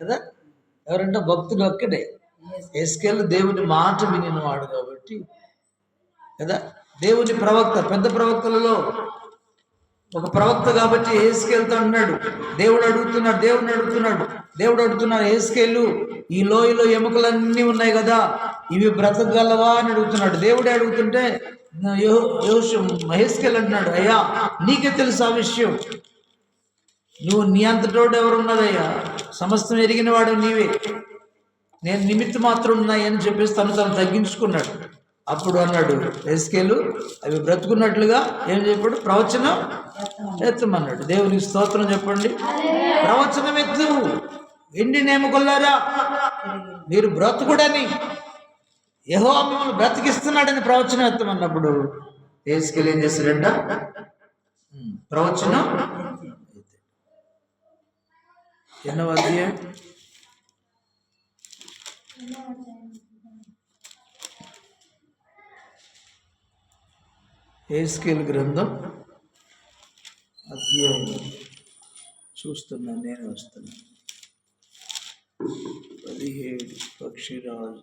కదా? ఎవరంటే భక్తుడు ఒక్కడే ఎస్కేల్ దేవుని మాట వినినవాడు కాబట్టి కదా? దేవుని ప్రవక్త పెద్ద ప్రవక్తలలో ఒక ప్రవక్త కాబట్టి ఏసుకెళ్తా అన్నాడు. దేవుడు అడుగుతున్నాడు దేవుడిని అడుగుతున్నాడు. దేవుడు అడుగుతున్నాడు ఏసుకెళ్ళు ఈ లోయలో ఎముకలన్నీ ఉన్నాయి కదా ఇవి బ్రతకగలవా అని అడుగుతున్నాడు. దేవుడే అడుగుతుంటే మహేస్కెల్ అంటున్నాడు అయ్యా నీకే తెలుసు ఆ విషయం. నువ్వు నీ అంతటోడు ఎవరున్నదయ్యా? సమస్తం ఎరిగిన వాడు నీవే. నేను నిమిత్త మాత్రం ఉన్నాయని చెప్పేసి తను తను తగ్గించుకున్నాడు. అప్పుడు అన్నాడు ఎస్కేలు అవి బ్రతుకున్నట్లుగా ఏం చెప్పాడు? ప్రవచనం ఎత్తమన్నాడు. దేవునికి స్తోత్రం చెప్పండి. ప్రవచనం ఎత్తు. ఎండి నేమకొల్లారా మీరు బ్రతుకుడని యహో మిమ్మల్ని బ్రతికిస్తున్నాడని ప్రవచనం ఎత్తమన్నప్పుడు ఏసుకెళ్ళి ఏం చేశాడంట? ప్రవచనం ఎన్నో అధ్యాయం ఏస్కేల్ గ్రంథం అధ్యాయం చూస్తున్నాను నేను వస్తున్నాను పదిహేడు పక్షిరాజు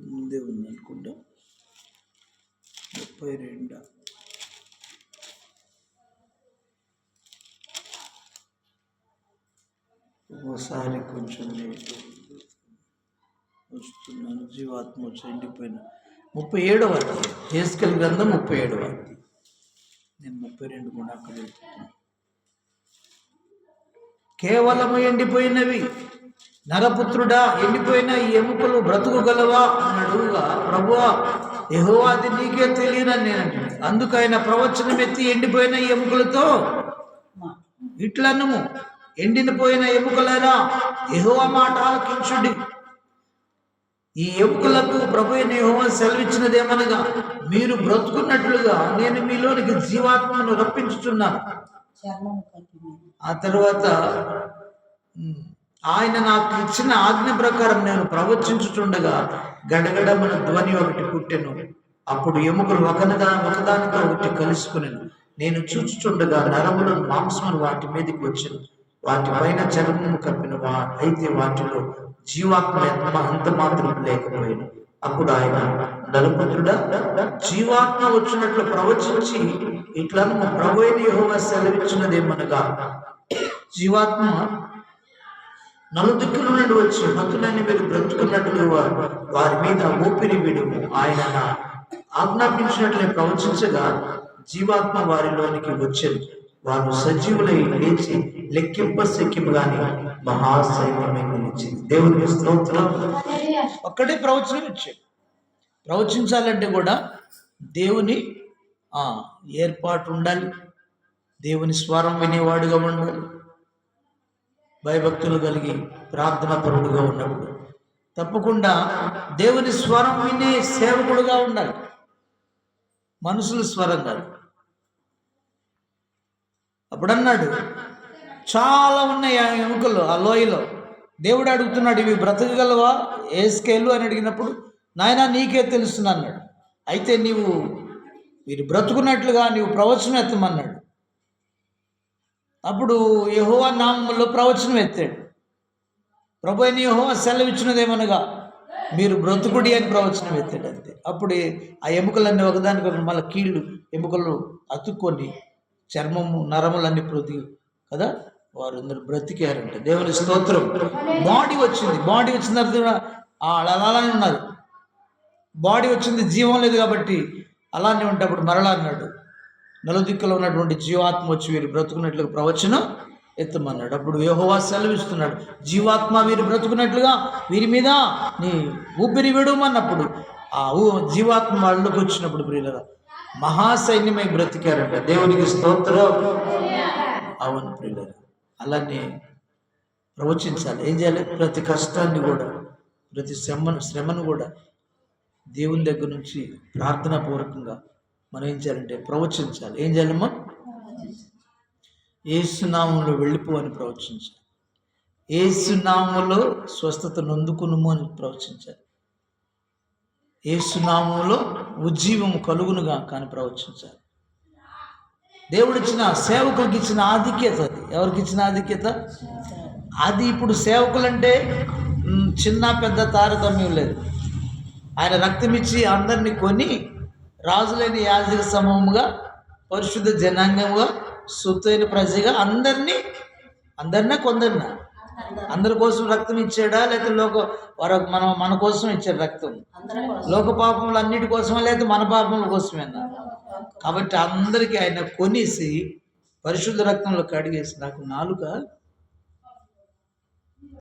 ముందే ఉంది అనుకుంటా. ముప్పై రెండు. ఒకసారి కొంచెం లేట్ వస్తున్నాను. జీవాత్మ వచ్చి ఎండిపోయిన ముప్పై ఏడవ అధ్యాయం గ్రంథం ముప్పై ఏడవ నేను ముప్పై రెండు కూడా అక్కడ వెళ్తున్నాను కేవలము ఎండిపోయినవి. నరపుత్రుడా ఎండిపోయిన ఈ ఎముకలు బ్రతుకుగలవా? అన్నాడుగా ప్రభువా యెహోవాది నీకే తెలియనని నేను అంటున్నాను అందుకు ఆయన ప్రవచనం ఎత్తి ఎండిపోయిన ఈ ఎముకలతో ఇట్లన్నము ఎండినపోయిన ఎముకలైనా యెహోవా మాట ఆలకించుడి. ఈ ఎముకలకు ప్రభు యెహోవా సెలవిచ్చినదేమనగా మీరు బ్రతుకున్నట్లుగా నేను మీలోనికి జీవాత్మను కట్టిన ఆ తర్వాత ఆయన నాకు ఇచ్చిన ఆజ్ఞ ప్రకారం నేను ప్రవచించుచుండగా గడగడమన ధ్వని ఒకటి పుట్టెను. అప్పుడు ఎముకలు ఒకనదా ఒకదానితో ఒకటి కలుసుకునేను. నేను చూచుచుండగా నరములు మాంసములు వాటి మీదకి వచ్చాను వాటి పైన చర్మము కప్పిన వా అయితే వాటిలో జీవాత్మ ఎంత అంత మాత్రం లేకపోయాను. అప్పుడు ఆయన నలుపుత్రుడా జీవాత్మ వచ్చినట్లు ప్రవచించి ఇట్లా ప్రభు అయిన యెహోవా సెలవిచ్చినదేమనగా జీవాత్మ నలుదిక్కుల నుండి వచ్చి భక్తులన్నీ మీరు బ్రతుకున్నట్లు వారి. మీద ఊపిరి విడుము. ఆయన ఆజ్ఞాపించినట్లే ప్రవచించగా జీవాత్మ వారిలోనికి వచ్చింది. వారు సజీవులై లేచి లెక్కింప సెక్కింపుగాని మహాసైన్యమై నిలిచింది. దేవుని స్తోత్రం. ఒక్కడే ప్రవచనం ఇచ్చాడు. ప్రవచించాలంటే కూడా దేవుని ఏర్పాటు ఉండాలి దేవుని స్వరం వినేవాడుగా ఉండాలి. భయభక్తులు కలిగి ప్రార్థన పరుడుగా ఉన్నప్పుడు. తప్పకుండా దేవుని స్వరం వినే సేవకుడుగా ఉండాలి. మనుషుల స్వరం కాదు. అప్పుడన్నాడు చాలా ఉన్నాయి ఆ ఎముకలు ఆ లోయలో. దేవుడు అడుగుతున్నాడు ఇవి బ్రతకగలవా? ఏ స్కేలు అని అడిగినప్పుడు నాయన నీకే తెలుస్తుంది అన్నాడు అయితే నీవు వీరు బ్రతుకున్నట్లుగా నీవు ప్రవచనం ఎత్తమన్నాడు. అప్పుడు యహోవ నామంలో ప్రవచనం ఎత్తాడు. ప్రభు అయిన యహోవ సెలవిచ్చినదేమనగా మీరు బ్రతుకుడి అని ప్రవచనం ఎత్తాడు అంతే. అప్పుడు ఆ ఎముకలన్నీ ఒకదానికొకటి మళ్ళీ కీళ్ళు ఎముకలు అతుక్కొని చర్మము నరములన్నీ ప్రతి కదా వారు అందరూ బ్రతికారంట. దేవుని స్తోత్రం. బాడీ వచ్చింది. బాడీ వచ్చిన తర్వాత కూడా, అలా అలానే ఉన్నారు. బాడీ వచ్చింది జీవం లేదు కాబట్టి అలానే ఉంటే అప్పుడు మరలా అన్నాడు. నలుదిక్కులో ఉన్నటువంటి జీవాత్మ వచ్చి వీరు బ్రతుకున్నట్లుగా ప్రవచనం ఎత్తమన్నాడు. అప్పుడు యహోవా సెలవిస్తున్నాడు. జీవాత్మ వీరు బ్రతుకున్నట్లుగా వీరి మీద నీ ఊపిరి విడమన్నప్పుడు ఆ ఊ జీవాత్మ వాళ్ళకి వచ్చినప్పుడు ప్రియులరా మహాసైన్యమై బ్రతికారంట. దేవునికి స్తోత్రం. అవును ప్రియులరా. అలానే ప్రవచించాలి. ఏం చేయాలి? ప్రతి కష్టాన్ని కూడా ప్రతి శ్రమను శ్రమను కూడా దేవుని దగ్గర నుంచి ప్రార్థనాపూర్వకంగా మనం ఏం చేయాలంటే ప్రవచించాలి. ఏం చేయాలమ్మా? ఏసునామంలో వెళ్ళిపో అని ప్రవచించాలి. ఏసునామంలో స్వస్థత నొందుకునుము అని ప్రవచించాలి. ఏసునామంలో ఉజ్జీవము కలుగునుగా కానీ ప్రవచించాలి. దేవుడిచ్చిన సేవకులకు ఇచ్చిన ఆధిక్యత అది. ఎవరికి ఇచ్చిన ఆధిక్యత? అది ఇప్పుడు సేవకులంటే చిన్న పెద్ద తారతమ్యం లేదు. ఆయన రక్తం ఇచ్చి అందరినీ కొని రాజులైన యాజక సమూహముగా పరిశుద్ధ జనాంగముగా సొత్తైన ప్రజగా అందరినీ అందరినా కొందరినా? అందరి కోసం రక్తం ఇచ్చాడా? లేకపోతే లోక వారు మనం మన కోసం ఇచ్చాడు రక్తం? లోక పాపములు అన్నిటి కోసమే? లేకపోతే మన పాపముల కోసమేనా? కాబట్టి అందరికీ ఆయన కొనేసి పరిశుద్ధ రక్తంలో కడిగేసి నాకు నాలుక